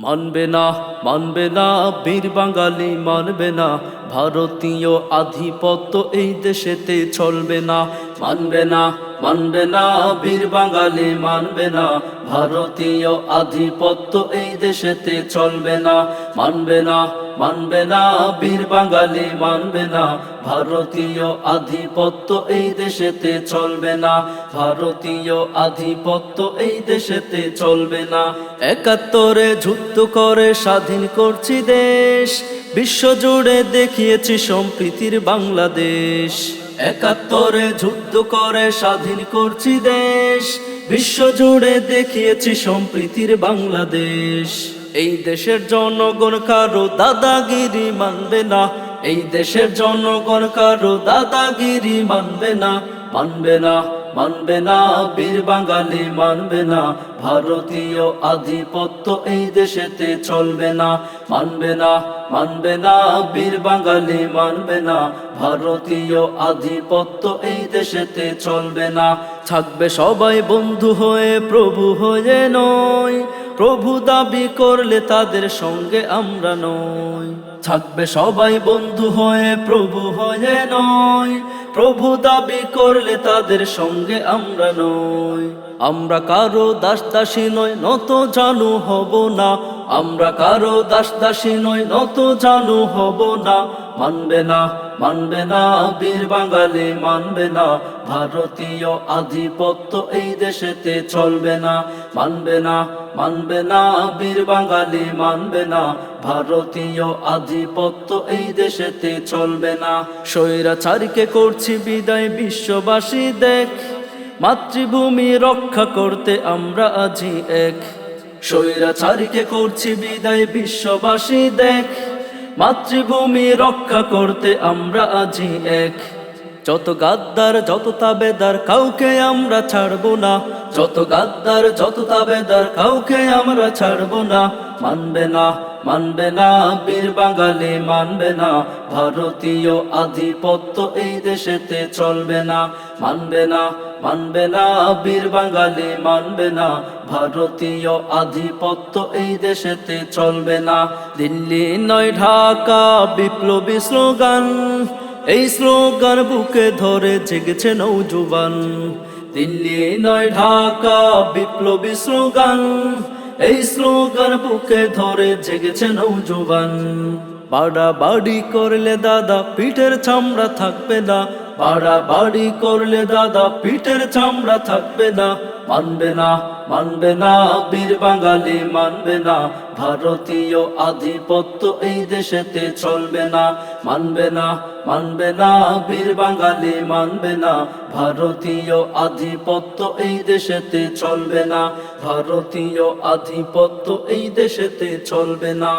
মানবে না মানবে না, বীর বাঙালি মানবে না, ভারতীয় আধিপত্য এই দেশেতে চলবে না, মানবে না। মানবে না বীর বাঙালি, মানবে না ভারতীয় আধিপত্য এই দেশেতে চলবে না। মানবে না মানবে না বীর বাঙালি, মানবে না ভারতীয় আধিপত্য এই দেশেতে চলবে না। ভারতীয় আধিপত্য এই দেশেতে চলবে না। একাত্তরে যুদ্ধ করে স্বাধীন করছি দেশ। বিশ্বজুড়ে দেখিয়েছি সম্প্রীতির বাংলাদেশ। একাত্তরে যুদ্ধ করে স্বাধীন করছি দেশ। বিশ্বজুড়ে দেখিয়েছি সম্প্রীতির বাংলাদেশ। এই দেশের জনগণ কারও দাদাগিরি মানবে না। এই দেশের জনগণ কারও দাদাগিরি মানবে না মানবে না। মানবে না বীর বাঙালি, মানবে না ভারতীয় আধিপত্য এই দেশেতে চলবে না। মানবে না মানবে না বীর বাঙালি, মানবে না ভারতীয় আধিপত্য এই দেশেতে চলবে না। থাকবে সবাই বন্ধু হয়ে, প্রভু হয়ে নয় প্রভু দাবি করলে তাদের সঙ্গে আমরা নই। থাকবে সবাই বন্ধু হয়ে, প্রভু হয়ে নয় প্রভু দাবি করলে তাদের সঙ্গে আমরা নই। আমরা কারও দাস দাসী নয় নত জানু হব না। আমরা কারও দাস দাসী নয় নত জানু হব না। মানবে না মানবে না, বীর বাঙালি মানবে না। ভারতীয় আধিপত্য এই দেশেতে চলবে না। মানবে না মানবে না, বীর বাঙালি মানবে না। ভারতীয় আধিপত্য এই দেশেতে চলবে না। স্বৈরাচারীকে করছি বিদায়, বিশ্ববাসী দেখ। মাতৃভূমি রক্ষা করতে আমরা আজি এক। স্বৈরাচারীকে করছি বিদায়, বিশ্ববাসী দেখ। মাতৃভূমি রক্ষা করতে আমরা আজি এক। যত গাদ্দার, যত তাবেদার, কাউকে আমরা ছাড়বো না। যত গাদ্দার, যত তাবেদার, কাউকে আমরা ছাড়বো না। মানবে না মানবে না, বীর বাঙালি মানবে না। ভারতীয় আধিপত্য এই দেশেতে চলবে না। মানবে না মানবে না, বীর বাঙালি মানবে না। ভারতীয় আধিপত্য এই দেশেতে চলবে না। দিল্লি নয় ঢাকা, বিপ্লবী স্লোগান। এই স্লোগান বুকে ধরে জেগেছে নৌজুবান দিল্লি নয়, ঢাকা বিপ্লবী স্লোগান। এই স্লোগান বুকে ধরে জেগেছে নৌজুবান বাড়া বাড়ি করলে দাদা পিঠের চামড়া থাকবে না। বাড়া বাড়ি করলে দাদা পিঠের চামড়া থাকবে না। মানবে না মানবে না, বীর বাঙালি মানবে না। ভারতীয় আধিপত্য এই দেশেতে চলবে না। মানবে না মানবে না, বীর বাঙালি মানবে না। ভারতীয় আধিপত্য এই দেশেতে চলবে না। ভারতীয় আধিপত্য এই দেশেতে চলবে না।